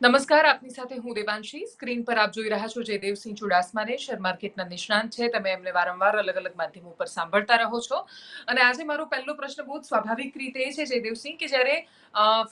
નમસ્કાર, આપની સાથે હું દેવાંશી. સ્ક્રીન પર આપ જોઈ રહ્યા છો જયદેવસિંહ ચુડાસમાને. શેર માર્કેટના નિષ્ણાંત છે. તમે એમને વારંવાર અલગ અલગ માધ્યમો પર સાંભળતા રહો છો. અને આજે મારો પહેલો પ્રશ્ન બહુ સ્વાભાવિક રીતે એ છે, જયદેવસિંહ, કે જ્યારે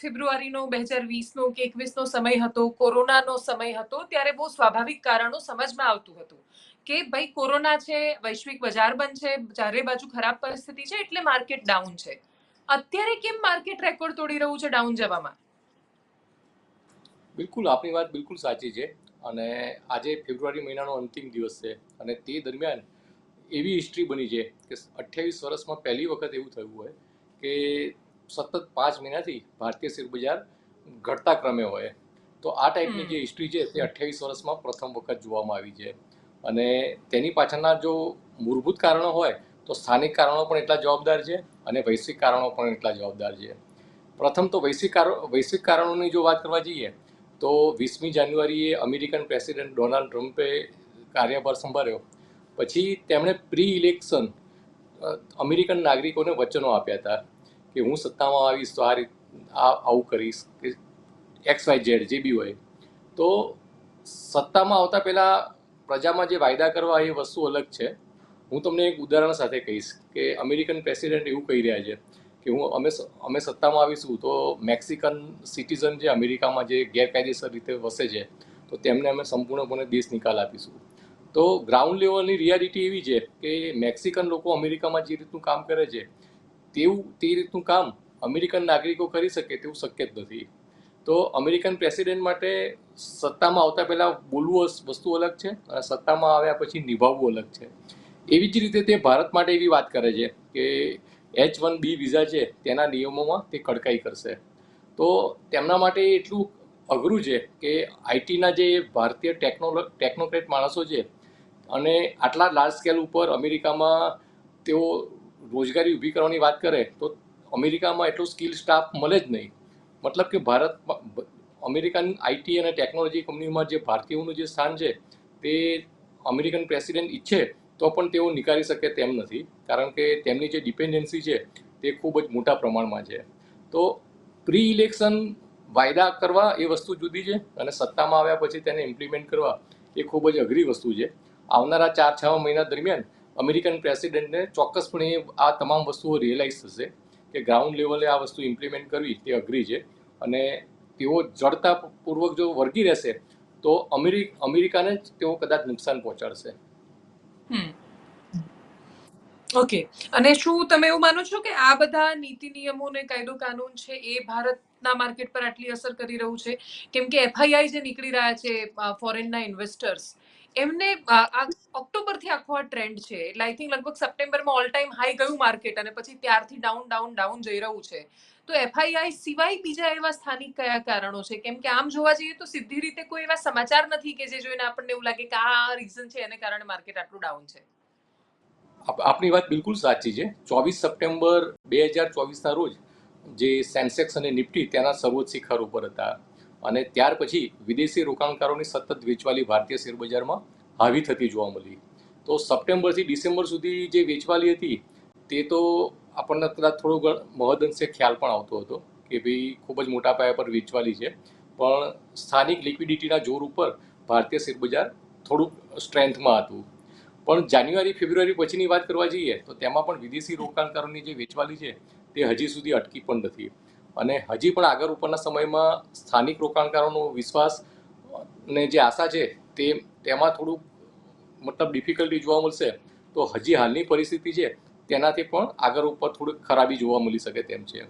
ફેબ્રુઆરીનો બે હજાર વીસનો કે એકવીસનો સમય હતો, કોરોનાનો સમય હતો, ત્યારે બહુ સ્વાભાવિક કારણો સમજમાં આવતું હતું. કે ભાઈ, કોરોના છે, વૈશ્વિક બજાર બંધ છે, ચારે બાજુ ખરાબ પરિસ્થિતિ છે, એટલે માર્કેટ ડાઉન છે. અત્યારે કેમ માર્કેટ રેકોર્ડ તોડી રહ્યું છે ડાઉન જવામાં? બિલકુલ આપની વાત બિલકુલ સાચી છે. અને આજે ફેબ્રુઆરી મહિનાનો અંતિમ દિવસ છે અને તે દરમિયાન એવી હિસ્ટ્રી બની છે કે અઠ્યાવીસ વર્ષમાં પહેલી વખત એવું થયું હોય કે સતત પાંચ મહિનાથી ભારતીય શેર બજાર ઘટતા ક્રમે હોય. તો આ ટાઈપની જે હિસ્ટ્રી છે તે અઠ્યાવીસ વર્ષમાં પ્રથમ વખત જોવામાં આવી છે. અને તેની પાછળના જો મૂળભૂત કારણો હોય તો સ્થાનિક કારણો પણ એટલા જવાબદાર છે અને વૈશ્વિક કારણો પણ એટલા જવાબદાર છે. પ્રથમ તો વૈશ્વિક કારણો વૈશ્વિક કારણોની જો વાત કરવા જઈએ તો વીસમી જાન્યુઆરીએ અમેરિકન પ્રેસિડેન્ટ ડોનાલ્ડ ટ્રમ્પે કાર્યભાર સંભાળ્યો. પછી તેમણે પ્રી ઇલેક્શન અમેરિકન નાગરિકોને વચનો આપ્યા હતા કે હું સત્તામાં આવીશ તો આ રીત આવું કરીશ કે એક્સ વાય ઝેડ, જે બી હોય. તો સત્તામાં આવતા પહેલાં પ્રજામાં જે વાયદા કરવા એ વસ્તુ અલગ છે. હું તમને એક ઉદાહરણ સાથે કહીશ કે અમેરિકન પ્રેસિડેન્ટ એવું કહી રહ્યા છે. કે હું અમે અમે સત્તામાં આવીશું તો મેક્સિકન સિટીઝન જે અમેરિકામાં જે ગેરકાયદેસર રીતે વસે છે, તો તેમને અમે સંપૂર્ણપણે દેશ નિકાલ આપીશું. તો ગ્રાઉન્ડ લેવલની રિયાલિટી એવી છે કે મેક્સિકન લોકો અમેરિકામાં જે રીતનું કામ કરે છે, તેવું, તે રીતનું કામ અમેરિકન નાગરિકો કરી શકે તેવું શક્ય જ નથી. તો અમેરિકન પ્રેસિડેન્ટ માટે સત્તામાં આવતા પહેલાં બોલવું વસ્તુ અલગ છે અને સત્તામાં આવ્યા પછી નિભાવવું અલગ છે. એવી જ રીતે તે ભારત માટે એવી વાત કરે છે કે એચ વન બી વિઝા છે, તેના નિયમોમાં તે કડકાઈ કરશે. તો તેમના માટે એટલું અઘરું છે કે આઈટીના જે ભારતીય ટેકનોલો, ટેકનોક્રેટ માણસો છે અને આટલા લાર્જ સ્કેલ ઉપર અમેરિકામાં તેઓ રોજગારી ઊભી કરવાની વાત કરે, તો અમેરિકામાં એટલો સ્કિલ સ્ટાફ મળે જ નહીં. મતલબ કે ભારતમાં અમેરિકન આઈટી અને ટેકનોલોજી કંપનીમાં જે ભારતીયોનું જે સ્થાન છે, તે અમેરિકન પ્રેસિડેન્ટ ઈચ્છે તો પણ તેઓ નીકાળી શકે તેમ નથી, કારણ કે તેમની જે ડિપેન્ડન્સી છે તે ખૂબ જ મોટા પ્રમાણમાં છે. તો પ્રી ઇલેક્શન વાયદા કરવા એ વસ્તુ જુદી છે અને સત્તામાં આવ્યા પછી તેને ઇમ્પ્લિમેન્ટ કરવા એ ખૂબ જ અઘરી વસ્તુ છે. આવનારા ચાર છ મહિના દરમિયાન અમેરિકન પ્રેસિડેન્ટને ચોક્કસપણે આ તમામ વસ્તુઓ રિયલાઇઝ થશે કે ગ્રાઉન્ડ લેવલે આ વસ્તુ ઇમ્પ્લિમેન્ટ કરવી તે અઘરી છે અને તેઓ જડતાપૂર્વક જો વર્ગી રહેશે તો અમેરિક, અમેરિકાને જ તેઓ કદાચ નુકસાન પહોંચાડશે. ઓકે અને શું તમે એવું માનો છો કે આ બધા નીતિ નિયમો ને કાયદો કાનૂન છે એ ભારતના માર્કેટ પર આટલી અસર કરી રહ્યું છે? કેમ કે એફઆઈઆઈ જે નીકળી રહ્યા છે ફોરેનના ઇન્વેસ્ટર્સ એમને ઓક્ટોબરથી આખો આ ટ્રેન્ડ છે. એટલે આઈ થિંક લગભગ સપ્ટેમ્બરમાં ઓલ ટાઈમ હાઈ ગયું માર્કેટ અને પછી ત્યારથી ડાઉન ડાઉન ડાઉન જઈ રહ્યું છે. તો એફઆઈઆઈ સિવાય બીજા એવા સ્થાનિક કયા કારણો છે? કેમ કે આમ જોવા જઈએ તો સીધી રીતે કોઈ એવા સમાચાર નથી કે જે જોઈને આપણને એવું લાગે કે આ રીઝન છે, એને કારણે માર્કેટ આટલું ડાઉન છે. આપ- આપની વાત બિલકુલ સાચી છે. ચોવીસ સપ્ટેમ્બર બે હજાર ચોવીસના રોજ જે સેન્સેક્સ અને નિફ્ટી તેના સર્વોચ્ચ શિખર ઉપર હતા. અને ત્યાર પછી વિદેશી રોકાણકારોની સતત વેચવાલી ભારતીય શેરબજારમાં હાવી થતી જોવા મળી. તો સપ્ટેમ્બરથી ડિસેમ્બર સુધી જે વેચવાલી હતી, તે તો આપણને કદાચ થોડો મહદઅંશે ખ્યાલ પણ આવતો હતો કે ભાઈ ખૂબ જ મોટા પાયા પર વેચવાલી છે. પણ સ્થાનિક લિક્વિડિટીના જોર ઉપર ભારતીય શેરબજાર થોડુંક સ્ટ્રેન્થમાં હતું. પણ જાન્યુઆરી, ફેબ્રુઆરી પછીની વાત કરવા જઈએ, તો તેમાં પણ વિદેશી રોકાણકારોની જે વેચવાલી છે, તે હજી સુધી અટકી પણ નથી. અને હજી પણ આગળ ઉપરના સમયમાં સ્થાનિક રોકાણકારોનો વિશ્વાસ ને જે આશા છે તે તેમાં થોડુંક મતલબ ડિફિકલ્ટી જોવા મળશે. તો હજી હાલની પરિસ્થિતિ છે તેનાથી પણ આગળ ઉપર થોડીક ખરાબી જોવા મળી શકે તેમ છે.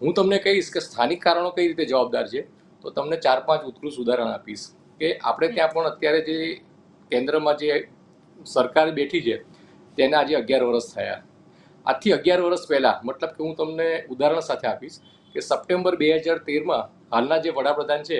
હું તમને કહીશ કે સ્થાનિક કારણો કઈ રીતે જવાબદાર છે તો તમને ચાર પાંચ ઉત્કૃષ્ટ ઉદાહરણ આપીશ કે આપણે ત્યાં પણ અત્યારે જે કેન્દ્રમાં જે સરકાર બેઠી છે તેને આજે અગિયાર વર્ષ થયા. આજથી અગિયાર વર્ષ પહેલાં મતલબ કે હું તમને ઉદાહરણ સાથે આપીશ કે સપ્ટેમ્બર બે હજાર તેરમાં હાલના જે વડાપ્રધાન છે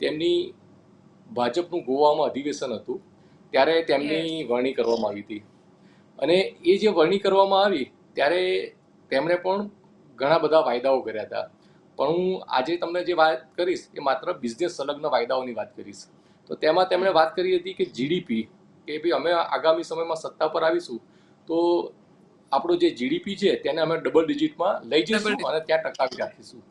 તેમની ભાજપનું ગોવામાં અધિવેશન હતું. ત્યારે તેમની વરણી કરવામાં આવી હતી. અને એ જે વરણી કરવામાં આવી ત્યારે તેમણે પણ ઘણા બધા વાયદાઓ કર્યા હતા. પણ હું આજે તમને જે વાત કરીશ એ માત્ર બિઝનેસ સંલગ્ન વાયદાઓની વાત કરીશ. તો તેમાં તેમણે વાત કરી હતી કે જીડીપી કે ભાઈ અમે આગામી સમયમાં સત્તા પર આવીશું તો આપણું જે જીડીપી છે તેને અમે ડબલ ડિજિટમાં લઈ જઈશું અને ત્યાં ટકાવી રાખીશું.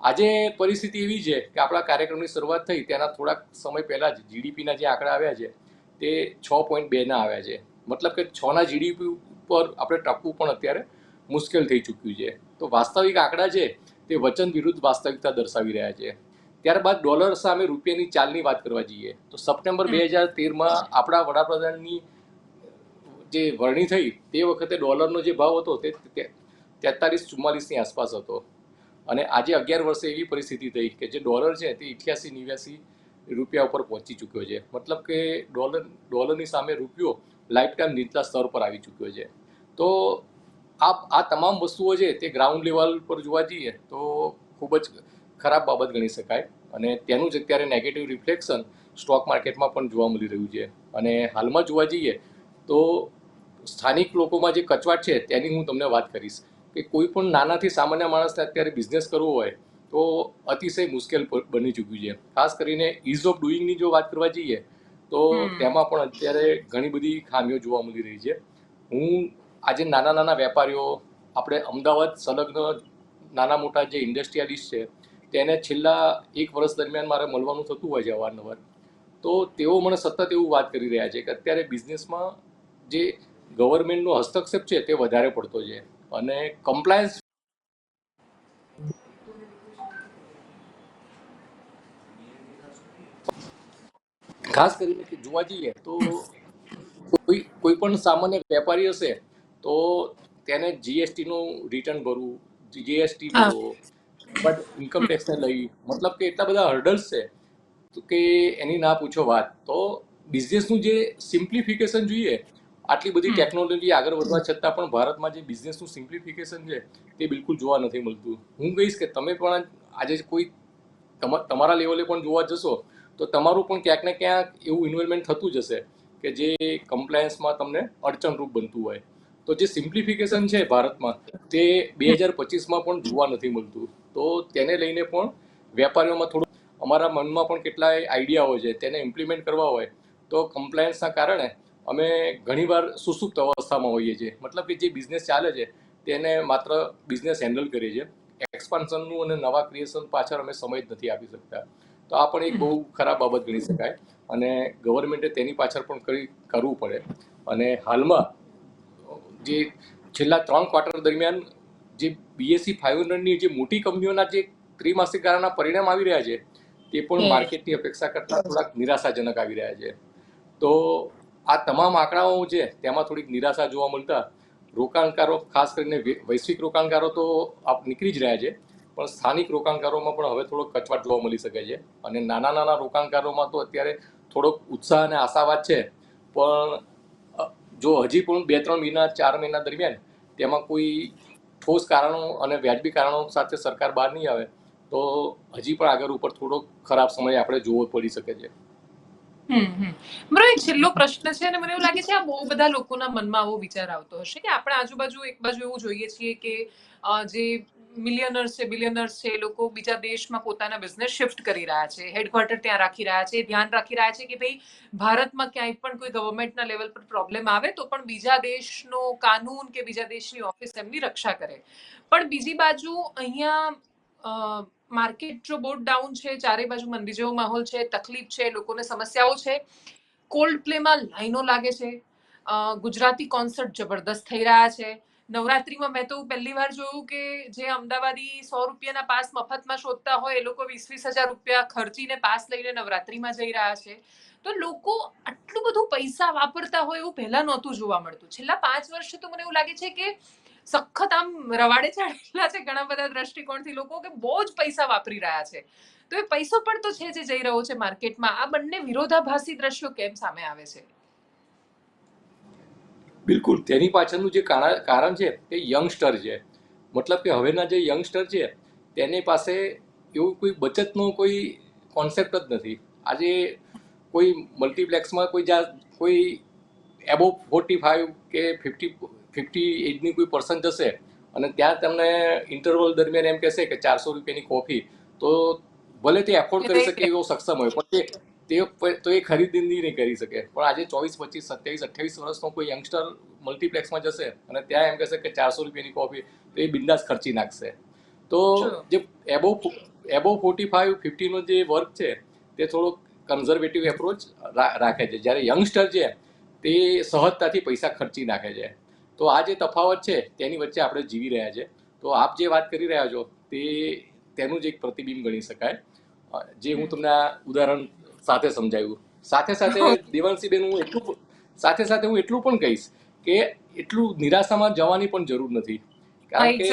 આજે પરિસ્થિતિ એવી છે કે આપણા કાર્યક્રમની શરૂઆત થઈ તેના થોડાક સમય પહેલાં જ જીડીપીના જે આંકડા આવ્યા છે તે છ પોઈન્ટ બેના આવ્યા છે. મતલબ કે છના જીડીપી ઉપર આપણે ટકવું પણ અત્યારે મુશ્કેલ થઈ ચૂક્યું છે. તો વાસ્તવિક આંકડા છે તે વચન વિરુદ્ધ વાસ્તવિકતા દર્શાવી રહ્યા છે. ત્યારબાદ ડોલર સામે રૂપિયાની ચાલની વાત કરવા જઈએ તો સપ્ટેમ્બર બે હજાર તેરમાં આપણા વડાપ્રધાનની જે વરણી થઈ તે વખતે ડોલરનો જે ભાવ હતો તે તેતાલીસ ચુમ્માલીસની આસપાસ હતો. અને આજે અગિયાર વર્ષે એવી પરિસ્થિતિ થઈ કે જે ડોલર છે તે ઇઠ્યાસી નેવ્યાસી રૂપિયા ઉપર પહોંચી ચૂક્યો છે. મતલબ કે ડોલર, ડોલરની સામે રૂપિયો લાઈફ ટાઈમ નીચલા સ્તર પર આવી ચૂક્યો છે. તો આ આ તમામ વસ્તુઓ છે તે ગ્રાઉન્ડ લેવલ પર જોવા જઈએ તો ખૂબ જ ખરાબ બાબત ગણી શકાય. અને તેનું જ અત્યારે નેગેટિવ રિફ્લેક્શન સ્ટોક માર્કેટમાં પણ જોવા મળી રહ્યું છે. અને હાલમાં જોવા જઈએ તો સ્થાનિક લોકોમાં જે કચવાટ છે તેની હું તમને વાત કરીશ કે કોઈ પણ નાનાથી સામાન્ય માણસને અત્યારે બિઝનેસ કરવો હોય તો અતિશય મુશ્કેલ બની ચૂક્યું છે. ખાસ કરીને ઇઝ ઓફ ડુઈંગની જો વાત કરવા જઈએ તો તેમાં પણ અત્યારે ઘણી બધી ખામીઓ જોવા મળી રહી છે. હું આજે નાના નાના વેપારીઓ આપણે અમદાવાદ સંલગ્ન નાના મોટા જે ઇન્ડસ્ટ્રીયાલિસ્ટ છે તેને છેલ્લા એક વર્ષ દરમિયાન મારે મળવાનું થતું હોય છે અવારનવાર. તો તેઓ મને સતત એવું વાત કરી રહ્યા છે કે અત્યારે બિઝનેસમાં જે ગવર્મેન્ટનો હસ્તક્ષેપ છે તે વધારે પડતો છે. અને કમ્પ્લાયન્સ ખાસ કરીને કે જોવા જઈએ તો કોઈ કોઈ પણ સામાન્ય વેપારી હશે તો તેને જીએસટી નું રિટર્ન ભરવું જીએસટી. ભરવો બટ ઇન્કમ ટેક્સને લઈ મતલબ કે એટલા બધા હર્ડલ્સ છે તો કે એની ના પૂછો વાત. તો બિઝનેસનું જે સિમ્પ્લિફિકેશન જોઈએ આટલી બધી ટેકનોલોજી આગળ વધવા છતાં પણ ભારતમાં જે બિઝનેસનું સિમ્પ્લિફિકેશન છે તે બિલકુલ જોવા નથી મળતું. હું કહીશ કે તમે પણ આજે કોઈ તમારા લેવલે પણ જોવા જશો તો તમારું પણ ક્યાંક ને ક્યાંક એવું ઇન્વોલ્વમેન્ટ થતું જ હશે કે જે કમ્પ્લાયન્સમાં તમને અડચણરૂપ બનતું હોય. તો જે સિમ્પ્લિફિકેશન છે ભારતમાં તે બે હજાર પચીસમાં પણ જોવા નથી મળતું. તો તેને લઈને પણ વેપારીઓમાં થોડું અમારા મનમાં પણ કેટલાય આઈડિયાઓ છે તેને ઇમ્પ્લિમેન્ટ કરવા હોય તો કમ્પ્લાયન્સના કારણે અમે ઘણીવાર સુસુપ્ત અવસ્થામાં હોઈએ છીએ. મતલબ કે જે બિઝનેસ ચાલે છે તેને માત્ર બિઝનેસ હેન્ડલ કરીએ છીએ. એક્સપાન્શનનું અને નવા ક્રિએશન પાછળ અમે સમય જ નથી આપી શકતા. તો આ પણ એક બહુ ખરાબ બાબત ગણી શકાય અને ગવર્મેન્ટે તેની પાછળ પણ કરી કરવું પડે. અને હાલમાં જે છેલ્લા ત્રણ ક્વાર્ટર દરમિયાન જે બીએસસી ફાઇવ હંડ્રેડની જે મોટી કંપનીઓના જે ત્રિમાસિક ગાળાના પરિણામ આવી રહ્યા છે તે પણ માર્કેટની અપેક્ષા કરતાં થોડાક નિરાશાજનક આવી રહ્યા છે. તો આ તમામ આંકડાઓ છે તેમાં થોડીક નિરાશા જોવા મળતા રોકાણકારો, ખાસ કરીને વૈશ્વિક રોકાણકારો તો નીકળી જ રહ્યા છે. પણ સ્થાનિક રોકાણકારોમાં પણ હવે થોડોક કચવાટ જોવા મળી શકે છે. અને નાના નાના રોકાણકારોમાં તો અત્યારે થોડોક ઉત્સાહ અને આશાવાદ છે. પણ જો હજી પણ બે ત્રણ મહિના, ચાર મહિના દરમિયાન તેમાં કોઈ ઠોસ કારણો અને વ્યાજબી કારણો સાથે સરકાર બહાર નહીં આવે, તો હજી પણ આગળ ઉપર થોડોક ખરાબ સમય આપણે જોવો પડી શકે છે. બરાબર છેલ્લો પ્રશ્ન છે અને મને એવું લાગે છે આ બહુ બધા લોકોના મનમાં આવો વિચાર આવતો હશે કે આપણે આજુબાજુ એક બાજુ એવું જોઈએ છીએ કે જે મિલિયનર્સ છે બિલિયનર્સ છે, એ લોકો બીજા દેશમાં પોતાના બિઝનેસ શિફ્ટ કરી રહ્યા છે હેડક્વાર્ટર ત્યાં રાખી રહ્યા છે, ધ્યાન રાખી રહ્યા છે કે ભાઈ ભારતમાં ક્યાંય પણ કોઈ ગવર્મેન્ટના લેવલ પર પ્રોબ્લેમ આવે તો પણ બીજા દેશનો કાનૂન કે બીજા દેશની ઓફિસ એમની રક્ષા કરે. પણ બીજી બાજુ અહીંયા માર્કેટ જો બહુ ડાઉન છે, ચારે બાજુ મંદી જેવો માહોલ છે, તકલીફ છે, લોકોને સમસ્યાઓ છે કોલ્ડ પ્લેમાં લાઈનો લાગે છે. ગુજરાતી કોન્સર્ટ જબરદસ્ત થઈ રહ્યા છે. નવરાત્રીમાં મેં તો પહેલી વાર જોયું કે જે અમદાવાદી સો રૂપિયાના પાસ મફતમાં શોધતા હોય, એ લોકો વીસ વીસ હજાર રૂપિયા ખર્ચીને પાસ લઈને નવરાત્રીમાં જઈ રહ્યા છે. તો લોકો આટલું બધું પૈસા વાપરતા હોય એવું પહેલા નહોતું જોવા મળતું. છેલ્લા પાંચ વર્ષથી તો મને એવું લાગે છે કે સખત આમ રવાડે ચડેલા છે ઘણા બધા દ્રષ્ટિકોણથી લોકો કે બહુ જ પૈસા વાપરી રહ્યા છે. તો એ પૈસો પણ તો છે જે જઈ રહ્યો છે માર્કેટમાં. આ બંને વિરોધાભાસી દ્રશ્યો કેમ સામે આવે છે? બિલકુલ. તેની પાછળનું જે કારા- કારણ છે તે યંગસ્ટર છે. મતલબ કે હવેના જે યંગસ્ટર છે તેની પાસે એવું કોઈ બચતનો કોઈ કોન્સેપ્ટ જ નથી. આજે કોઈ મલ્ટીપ્લેક્સમાં કોઈ જા કોઈ એબો ફોર્ટી ફાઇવ કે ફિફ્ટી ફિફ્ટી એજની કોઈ પર્સન જશે અને ત્યાં તમને ઇન્ટરવલ દરમિયાન એમ કહેશે કે ચારસો રૂપિયાની કોફી તો ભલે તે એફોર્ડ કરી શકે એવો સક્ષમ હોય પણ તે તે એ ખરીદી નહીં કરી શકે. પણ આજે ચોવીસ પચીસ સત્યાવીસ અઠ્યાવીસ વર્ષનો કોઈ યંગસ્ટર મલ્ટીપ્લેક્સમાં જશે અને ત્યાં એમ કહેશે કે ચારસો રૂપિયાની કોફી તો એ બિંદાસ ખર્ચી નાખશે. તો જે એબો એબો ફોર્ટી ફાઈવ ફિફ્ટીનો જે વર્ક છે તે થોડોક કન્ઝર્વેટિવ એપ્રોચ રાખે છે. જ્યારે યંગસ્ટર છે તે સહજતાથી પૈસા ખર્ચી નાખે છે. તો આ જે તફાવત છે તેની વચ્ચે આપણે જીવી રહ્યા છે. તો આપ જે વાત કરી રહ્યા છો તે તેનું જ એક પ્રતિબિંબ ગણી શકાય. જે હું તમને આ ઉદાહરણ સાથે સમજાવ્યું. સાથે સાથે દેવાંશીબેન હું એટલું સાથે સાથે હું એટલું પણ કહીશ કે એટલું નિરાશામાં જવાની પણ જરૂર નથી. કારણ કે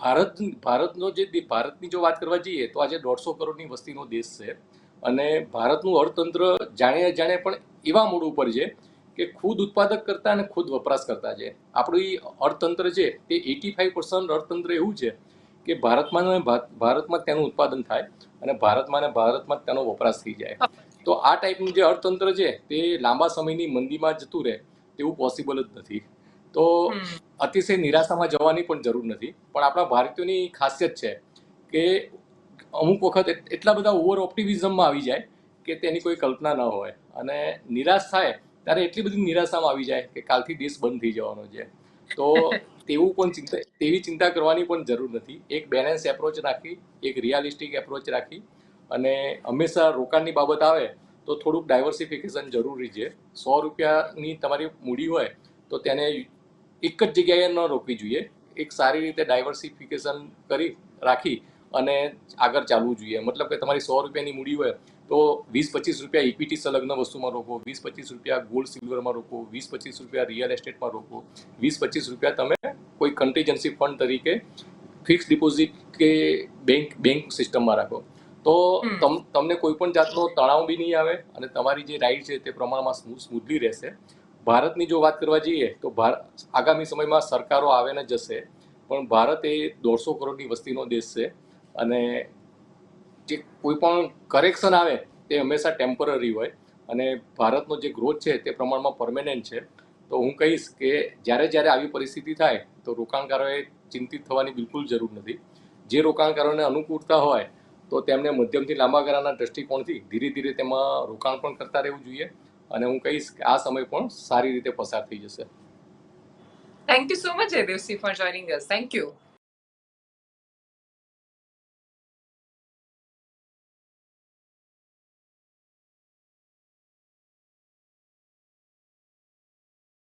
ભારત ભારતનો જે ભારતની જો વાત કરવા જઈએ તો આજે દોઢસો કરોડની વસ્તીનો દેશ છે. અને ભારતનું અર્થતંત્ર જાણે જાણે પણ એવા મૂળ ઉપર છે કે ખુદ ઉત્પાદક કરતા અને ખુદ વપરાશ કરતા છે આપણું અર્થતંત્ર છે તે એટી ફાઈવ પર્સન્ટ અર્થતંત્ર એવું છે કે ભારતમાં ને ભારતમાં તેનું ઉત્પાદન થાય અને ભારતમાં ને ભારતમાં તેનો વપરાશ થઈ જાય. તો આ ટાઈપનું જે અર્થતંત્ર છે તે લાંબા સમયની મંદીમાં જતું રહે તેવું પોસિબલ જ નથી. તો અતિશય નિરાશામાં જવાની પણ જરૂર નથી. પણ આપણા ભારતીયોની ખાસિયત છે કે અમુક વખત એટલા બધા ઓવર ઓપ્ટિમિઝમમાં આવી જાય કે તેની કોઈ કલ્પના ન હોય. અને નિરાશ થાય ત્યારે એટલી બધી નિરાશામાં આવી જાય કે કાલથી દેશ બંધ થઈ જવાનો છે. તો તેવું પણ ચિંતા, તેવી ચિંતા કરવાની પણ જરૂર નથી. એક બેલેન્સ એપ્રોચ રાખી, એક રિયાલિસ્ટિક એપ્રોચ રાખી અને હંમેશા રોકાણની બાબત આવે તો થોડુંક ડાયવર્સિફિકેશન જરૂરી છે. સો રૂપિયાની તમારી મૂડી હોય તો તેને એક જ જગ્યાએ ન રોકવી જોઈએ. એક સારી રીતે ડાયવર્સિફિકેશન કરી રાખી અને આગળ ચાલવું જોઈએ. મતલબ કે તમારી સો રૂપિયાની મૂડી હોય તો વીસ પચીસ રૂપિયા ઇક્વિટી સંલગ્ન વસ્તુમાં રોકો વીસ પચીસ રૂપિયા ગોલ્ડ સિલ્વરમાં રોકો વીસ પચીસ રૂપિયા રિયલ એસ્ટેટમાં રોકો. વીસ પચીસ રૂપિયા તમે કોઈ કન્ટીજન્સી ફંડ તરીકે ફિક્સ ડિપોઝિટ કે બેંક બેંક સિસ્ટમમાં રાખો. તો તમ તમને કોઈ પણ જાતનો તણાવ બી નહીં આવે અને તમારી જે રાઈડ છે તે પ્રમાણમાં સ્મૂ- સ્મૂથલી રહેશે. ભારતની જો વાત કરવા જઈએ તો ભારત આગામી સમયમાં સરકારો આવે ને જશે પણ ભારત એ દોઢસો કરોડની વસ્તીનો દેશ છે અને જે કોઈ પણ કરેક્શન આવે તે હંમેશા ટેમ્પરરી હોય. અને ભારતનો જે ગ્રોથ છે તે પ્રમાણમાં પરમેનન્ટ છે. તો હું કહીશ કે જ્યારે જ્યારે આવી પરિસ્થિતિ થાય તો રોકાણકારોએ ચિંતિત થવાની બિલકુલ જરૂર નથી. જે રોકાણકારોને અનુકૂળતા હોય તો તેમને મધ્યમથી લાંબા ગાળાના દ્રષ્ટિકોણથી ધીરે ધીરે તેમાં રોકાણ પણ કરતા રહેવું જોઈએ. અને હું કહીશ કે આ સમય પણ સારી રીતે પસાર થઈ જશે. Thank you so much Jaydev, for joining us. Thank you.